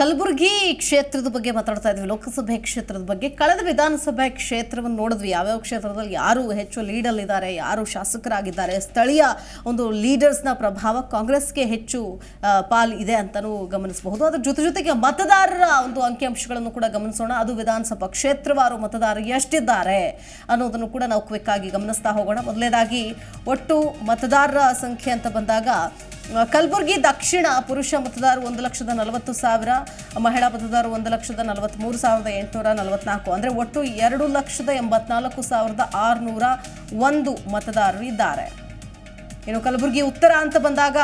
ಕಲಬುರಗಿ ಕ್ಷೇತ್ರದ ಬಗ್ಗೆ ಮಾತಾಡ್ತಾ ಇದ್ವಿ. ಲೋಕಸಭೆ ಕ್ಷೇತ್ರದ ಬಗ್ಗೆ ಕಳೆದ ವಿಧಾನಸಭೆ ಕ್ಷೇತ್ರವನ್ನು ನೋಡಿದ್ವಿ. ಯಾವ್ಯಾವ ಕ್ಷೇತ್ರದಲ್ಲಿ ಯಾರು ಹೆಚ್ಚು ಲೀಡಲ್ಲಿದ್ದಾರೆ ಯಾರು ಶಾಸಕರಾಗಿದ್ದಾರೆ, ಸ್ಥಳೀಯ ಒಂದು ಲೀಡರ್ಸ್ನ ಪ್ರಭಾವ ಕಾಂಗ್ರೆಸ್ಗೆ ಹೆಚ್ಚು ಪಾಲ್ ಇದೆ ಅಂತಲೂ ಗಮನಿಸಬಹುದು. ಅದ್ರ ಜೊತೆ ಜೊತೆಗೆ ಮತದಾರರ ಒಂದು ಅಂಕಿಅಂಶಗಳನ್ನು ಕೂಡ ಗಮನಿಸೋಣ. ಅದು ವಿಧಾನಸಭಾ ಕ್ಷೇತ್ರವಾರು ಮತದಾರರು ಎಷ್ಟಿದ್ದಾರೆ ಅನ್ನೋದನ್ನು ಕೂಡ ನಾವು ಕ್ವಿಕ್ ಆಗಿ ಗಮನಿಸ್ತಾ ಹೋಗೋಣ. ಮೊದಲನೇದಾಗಿ ಒಟ್ಟು ಮತದಾರರ ಸಂಖ್ಯೆ ಅಂತ ಬಂದಾಗ ಕಲಬುರಗಿ ದಕ್ಷಿಣ ಪುರುಷ ಮತದಾರರು ಒಂದು ಲಕ್ಷದ ನಲವತ್ತು ಸಾವಿರ, ಮಹಿಳಾ ಮತದಾರರು ಒಂದು ಲಕ್ಷದ ನಲವತ್ತ್ಮೂರು ಸಾವಿರದ ಎಂಟುನೂರ ನಲವತ್ನಾಲ್ಕು. ಅಂದರೆ ಒಟ್ಟು ಎರಡು ಲಕ್ಷದ ಎಂಬತ್ನಾಲ್ಕು ಸಾವಿರದ ಆರುನೂರ ಒಂದು ಮತದಾರರು ಇದ್ದಾರೆ. ಇನ್ನು ಕಲಬುರಗಿ ಉತ್ತರ ಅಂತ ಬಂದಾಗ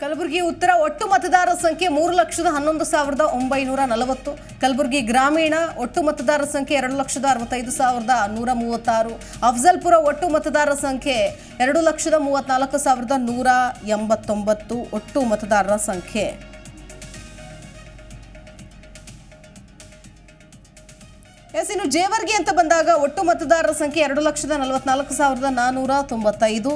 ಕಲಬುರಗಿ ಉತ್ತರ ಒಟ್ಟು ಮತದಾರರ ಸಂಖ್ಯೆ ಮೂರು ಲಕ್ಷದ ಹನ್ನೊಂದು ಸಾವಿರದ ಒಂಬೈನೂರ ನಲವತ್ತು. ಕಲಬುರಗಿ ಗ್ರಾಮೀಣ ಒಟ್ಟು ಮತದಾರರ ಸಂಖ್ಯೆ ಎರಡು ಲಕ್ಷದ ಅರವತ್ತೈದು ಸಾವಿರದ ನೂರ ಮೂವತ್ತಾರು. ಅಫ್ಜಲ್ಪುರ ಒಟ್ಟು ಮತದಾರರ ಸಂಖ್ಯೆ ಎರಡು ಲಕ್ಷದ ಮೂವತ್ನಾಲ್ಕು ಸಾವಿರದ ನೂರ ಎಂಬತ್ತೊಂಬತ್ತು ಒಟ್ಟು ಮತದಾರರ ಸಂಖ್ಯೆ. ಎಸ್, ಇನ್ನು ಜೇವರ್ಗಿ ಅಂತ ಬಂದಾಗ ಒಟ್ಟು ಮತದಾರರ ಸಂಖ್ಯೆ ಎರಡು ಲಕ್ಷದ ನಲವತ್ನಾಲ್ಕು ಸಾವಿರದ ನಾನ್ನೂರ ತೊಂಬತ್ತೈದು.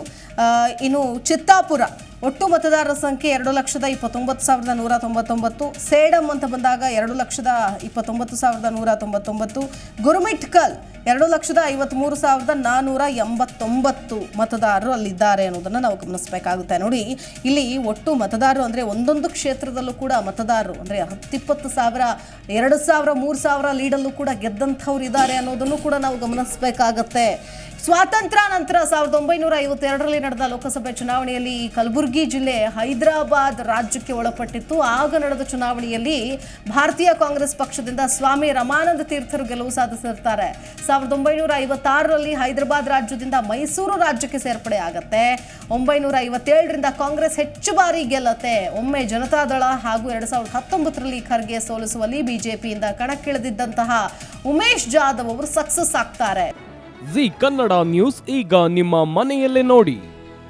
ಇನ್ನು ಚಿತ್ತಾಪುರ ಒಟ್ಟು ಮತದಾರರ ಸಂಖ್ಯೆ ಎರಡು ಲಕ್ಷದ ಇಪ್ಪತ್ತೊಂಬತ್ತು ಸಾವಿರದ ನೂರ ತೊಂಬತ್ತೊಂಬತ್ತು. ಸೇಡಂ ಅಂತ ಬಂದಾಗ ಎರಡು ಲಕ್ಷದ ಇಪ್ಪತ್ತೊಂಬತ್ತು ಸಾವಿರದ ನೂರ ತೊಂಬತ್ತೊಂಬತ್ತು. ಗುರುಮಿಟ್ಕಲ್ ಎರಡು ಲಕ್ಷದ ಐವತ್ತ್ಮೂರು ಸಾವಿರದ ನಾನ್ನೂರ ಎಂಬತ್ತೊಂಬತ್ತು ಮತದಾರರು ಅಲ್ಲಿದ್ದಾರೆ ಅನ್ನೋದನ್ನು ನಾವು ಗಮನಿಸಬೇಕಾಗುತ್ತೆ. ನೋಡಿ, ಇಲ್ಲಿ ಒಟ್ಟು ಮತದಾರರು ಅಂದರೆ ಒಂದೊಂದು ಕ್ಷೇತ್ರದಲ್ಲೂ ಕೂಡ ಮತದಾರರು ಅಂದರೆ ಹತ್ತಿಪ್ಪತ್ತು ಸಾವಿರ, ಎರಡು ಸಾವಿರ, ಮೂರು ಸಾವಿರ ಲೀಡಲ್ಲೂ ಕೂಡ ಗೆದ್ದಂಥವ್ರು ಇದ್ದಾರೆ ಅನ್ನೋದನ್ನು ಕೂಡ ನಾವು ಗಮನಿಸಬೇಕಾಗತ್ತೆ. ಸ್ವಾತಂತ್ರ್ಯ ನಂತರ ಸಾವಿರದ ಒಂಬೈನೂರ ಐವತ್ತೆರಡರಲ್ಲಿ ನಡೆದ ಲೋಕಸಭೆ ಚುನಾವಣೆಯಲ್ಲಿ ಈ ಕಲಬುರಗಿ ಜಿಲ್ಲೆ ಹೈದರಾಬಾದ್ ರಾಜ್ಯಕ್ಕೆ ಒಳಪಟ್ಟಿತ್ತು. ಆಗ ನಡೆದ ಚುನಾವಣೆಯಲ್ಲಿ ಭಾರತೀಯ ಕಾಂಗ್ರೆಸ್ ಪಕ್ಷದಿಂದ ಸ್ವಾಮಿ ರಮಾನಂದ ತೀರ್ಥರು ಗೆಲುವು ಸಾಧಿಸಿರ್ತಾರೆ. ಸಾವಿರದ ಒಂಬೈನೂರ ಐವತ್ತಾರರಲ್ಲಿ ಹೈದರಾಬಾದ್ ರಾಜ್ಯದಿಂದ ಮೈಸೂರು ರಾಜ್ಯಕ್ಕೆ ಸೇರ್ಪಡೆ ಆಗತ್ತೆ. ಒಂಬೈನೂರ ಐವತ್ತೇಳರಿಂದ ಕಾಂಗ್ರೆಸ್ ಹೆಚ್ಚು ಬಾರಿ ಗೆಲ್ಲತ್ತೆ. ಒಮ್ಮೆ ಜನತಾದಳ ಹಾಗೂ ಎರಡ್ ಸಾವಿರದ ಹತ್ತೊಂಬತ್ತರಲ್ಲಿ ಖರ್ಗೆ ಸೋಲಿಸುವಲ್ಲಿ ಬಿಜೆಪಿಯಿಂದ ಕಣಕ್ಕಿಳಿದಿದ್ದಂತಹ ಉಮೇಶ್ ಜಾಧವ್ ಅವರು ಸಕ್ಸಸ್ ಆಗ್ತಾರೆ. ಜಿ ಕನ್ನಡ ನ್ಯೂಸ್, ಈಗ ನಿಮ್ಮ ಮನೆಯಲ್ಲೇ ನೋಡಿ.